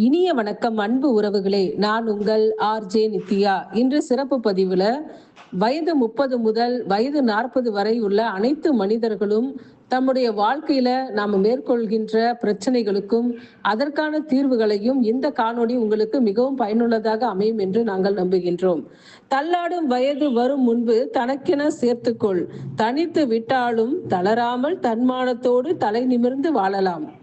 இனிய வணக்கம் அன்பு உறவுகளே. நான் உங்கள் ஆர்ஜே நித்யா. இன்று சிறப்பு பதிவுல வயது முப்பது முதல் வயது நாற்பது வரை உள்ள அனைத்து மனிதர்களும் தம்முடைய வாழ்க்கையில நாம் மேற்கொள்கின்ற பிரச்சனைகளுக்கும் அதற்கான தீர்வுகளையும் இந்த காணொளி உங்களுக்கு மிகவும் பயனுள்ளதாக அமையும் என்று நாங்கள் நம்புகின்றோம். தள்ளாடும் வயது வரும் முன்பு தனக்கென சேர்த்துக்கொள். தனித்து விட்டாலும் தளராமல் தன்மானத்தோடு தலை நிமிர்ந்து வாழலாம்.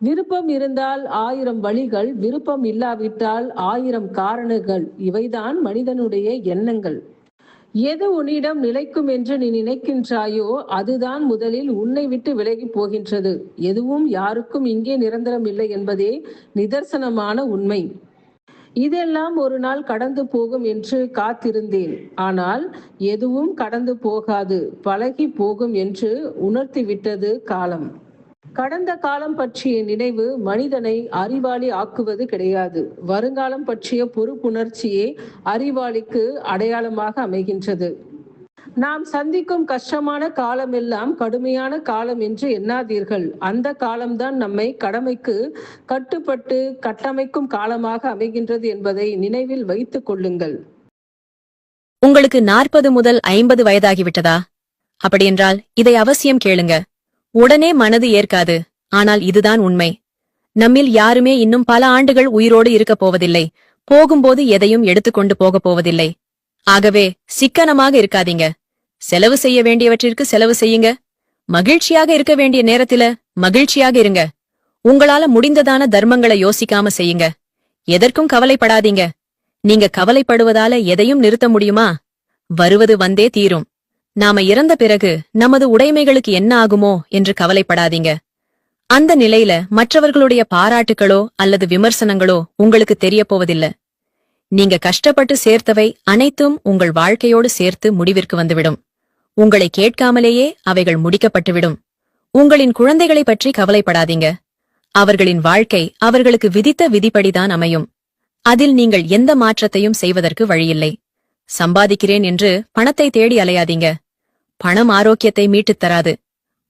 விருப்பம் இருந்தால் ஆயிரம் வழிகள் விருப்பம் இல்லாவிட்டால் ஆயிரம் காரணங்கள். இவைதான் மனிதனுடைய எண்ணங்கள். எது உன்னிடம் நிலைக்கும் என்று நீ நினைக்கின்றாயோ அதுதான் முதலில் உன்னை விட்டு விலகி போகின்றது. எதுவும் யாருக்கும் இங்கே நிரந்தரம் இல்லை என்பதே நிதர்சனமான உண்மை. இதெல்லாம் ஒரு நாள் கடந்து போகும் என்று காத்திருந்தேன். ஆனால் எதுவும் கடந்து போகாது பழகி போகும் என்று உணர்த்திவிட்டது காலம். கடந்த காலம் பற்றிய நினைவு மனிதனை அறிவாளி ஆக்குவது கிடையாது. வருங்காலம் பற்றிய பொறுப்புணர்ச்சியே அறிவாளிக்கு அடையாளமாக அமைகின்றது. நாம் சந்திக்கும் கஷ்டமான காலமெல்லாம் கடுமையான காலம் என்று எண்ணாதீர்கள். அந்த காலம்தான் நம்மை கடமைக்கு கட்டுப்பட்டு கட்டமைக்கும் காலமாக அமைகின்றது என்பதை நினைவில் வைத்துக் கொள்ளுங்கள். உங்களுக்கு நாற்பது முதல் ஐம்பது வயதாகிவிட்டதா? அப்படியென்றால் இதை அவசியம் கேளுங்க. உடனே மனது ஏற்காது. ஆனால் இதுதான் உண்மை. நம்மில் யாருமே இன்னும் பல ஆண்டுகள் உயிரோடு இருக்கப் போவதில்லை. போகும்போது எதையும் எடுத்துக்கொண்டு போகப் போவதில்லை. ஆகவே சிக்கனமாக இருக்காதீங்க. செலவு செய்ய வேண்டியவற்றிற்கு செலவு செய்யுங்க. மகிழ்ச்சியாக இருக்க வேண்டிய நேரத்தில மகிழ்ச்சியாக இருங்க. உங்களால முடிந்ததான தர்மங்களை யோசிக்காம செய்யுங்க. எதற்கும் கவலைப்படாதீங்க. நீங்க கவலைப்படுவதால எதையும் நிறுத்த முடியுமா? வருவது வந்தே தீரும். நாம இறந்த பிறகு நமது உடைமைகளுக்கு என்ன ஆகுமோ என்று கவலைப்படாதீங்க. அந்த நிலையில மற்றவர்களுடைய பாராட்டுகளோ அல்லது விமர்சனங்களோ உங்களுக்கு தெரிய போவதில்ல நீங்க கஷ்டப்பட்டு சேர்த்தவை அனைத்தும் உங்கள் வாழ்க்கையோடு சேர்த்து முடிவிற்கு வந்துவிடும். உங்களை கேட்காமலேயே அவைகள் முடிக்கப்பட்டுவிடும். உங்களின் குழந்தைகளை பற்றி கவலைப்படாதீங்க. அவர்களின் வாழ்க்கை அவர்களுக்கு விதித்த விதிப்படிதான் அமையும். அதில் நீங்கள் எந்த மாற்றத்தையும் செய்வதற்கு வழியில்லை. சம்பாதிக்கிறேன் என்று பணத்தை தேடி அலையாதீங்க. பணம் ஆரோக்கியத்தை மீட்டுத் தராது.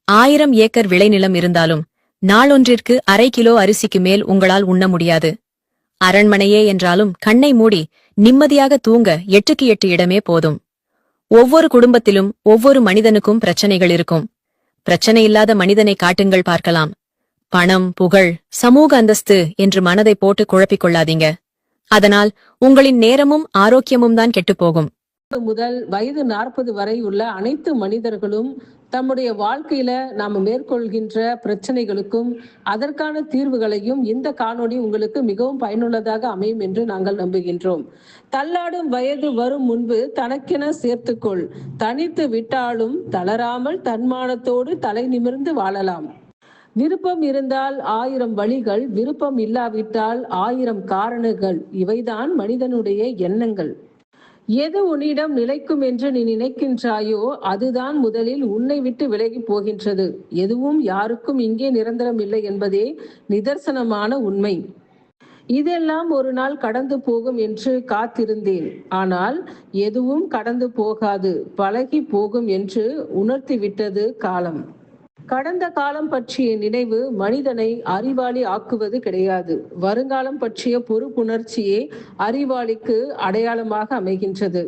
ஆயிரம் ஏக்கர் விளைநிலம் இருந்தாலும் நாளொன்றிற்கு அரை கிலோ அரிசிக்கு மேல் உங்களால் உண்ண முடியாது. அரண்மனையே என்றாலும் கண்ணை மூடி நிம்மதியாக தூங்க எட்டுக்கு எட்டு இடமே போதும். ஒவ்வொரு குடும்பத்திலும் ஒவ்வொரு மனிதனுக்கும் பிரச்சனைகள் இருக்கும். பிரச்சனை இல்லாத மனிதனை காட்டுங்கள் பார்க்கலாம். பணம் புகழ் சமூக அந்தஸ்து என்று மனதை போட்டு குழப்பிக் கொள்ளாதீங்க. அதனால் உங்களின் நேரமும் ஆரோக்கியமும் தான் கெட்டுப்போகும் முதல் வயது நாற்பது வரை உள்ள அனைத்து மனிதர்களும் தம்முடைய வாழ்க்கையில நாம மேற்கொள்கின்ற பிரச்சனைகளுக்கும் அதற்கான தீர்வுகளையும் இந்த காணொளி உங்களுக்கு மிகவும் பயனுள்ளதாக அமையும் என்று நாங்கள் நம்புகின்றோம். தள்ளாடும் வயது வரும் முன்பு தனக்கென சேர்த்துக்கொள். தனித்து விட்டாலும் தளராமல் தன்மானத்தோடு தலை நிமிர்ந்து வாழலாம். விருப்பம் இருந்தால் ஆயிரம் வழிகள் விருப்பம் இல்லாவிட்டால் ஆயிரம் காரணங்கள் இவைதான் மனிதனுடைய எண்ணங்கள். எது உன்னிடம் நிலைக்கும் என்று நீ நினைக்கின்றாயோ அதுதான் முதலில் உன்னை விட்டு விலகி போகின்றது. எதுவும் யாருக்கும் இங்கே நிரந்தரம் இல்லை என்பதே நிதர்சனமான உண்மை. இதெல்லாம் ஒரு நாள் கடந்து போகும் என்று காத்திருந்தேன். ஆனால் எதுவும் கடந்து போகாது பழகி போகும் என்று உணர்த்திவிட்டது காலம். கடந்த காலம் பற்றிய நினைவு மனிதனை அறிவாளி ஆக்குவது கிடையாது. வருங்காலம் பற்றிய பொறுப்புணர்ச்சியே அறிவாளிக்கு அடையாளமாக அமைகின்றது.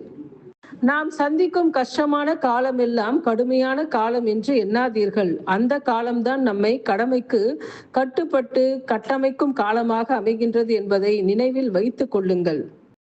நாம் சந்திக்கும் கஷ்டமான காலமெல்லாம் கடுமையான காலம் என்று எண்ணாதீர்கள். அந்த காலம்தான் நம்மை கடமைக்கு கட்டுப்பட்டு கட்டமைக்கும் காலமாக அமைகின்றது என்பதை நினைவில் வைத்துக் கொள்ளுங்கள்.